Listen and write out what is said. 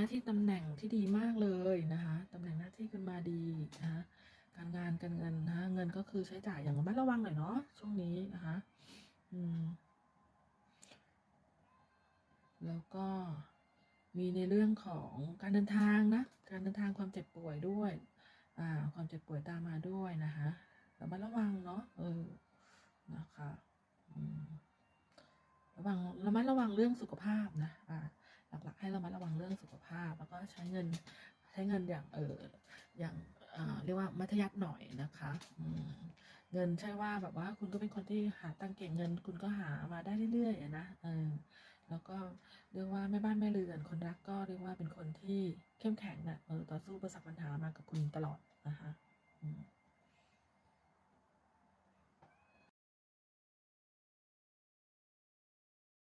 น้าที่ตำแหน่งที่ดีมากเลยนะคะตำแหน่งหน้าที่ขึ้นมาดีนะคะการงานการเงินนะเงินก็คือใช้จ่ายอย่างระมัดระวังหน่อยเนาะช่วงนี้นะคะอืมแล้วก็มีในเรื่องของการเดินทางนะการเดินทางความเจ็บป่วยด้วยอ่าความเจ็บป่วยตามมาด้วยนะคะระมัดระวังเนาะเออนะคะระวังระมัดระวังเรื่องสุขภาพนะอ่า หลักๆ ให้เรามาระวังเรื่องสุขภาพ แล้วก็ใช้เงินใช้เงินอย่างเอออย่างอ่าเรียกว่ามัธยัสถ์หน่อยนะคะเงินใช่ว่าแบบว่าคุณก็เป็นคนที่หาตังเก่งเงิน คุณก็หามาได้เรื่อยๆนะเออแล้วก็เรียกว่าแม่บ้านแม่เรือนคนรักก็เรียกว่าเป็นคนที่เข้มแข็งนะเออต่อสู้ประสบปัญหามากับคุณตลอด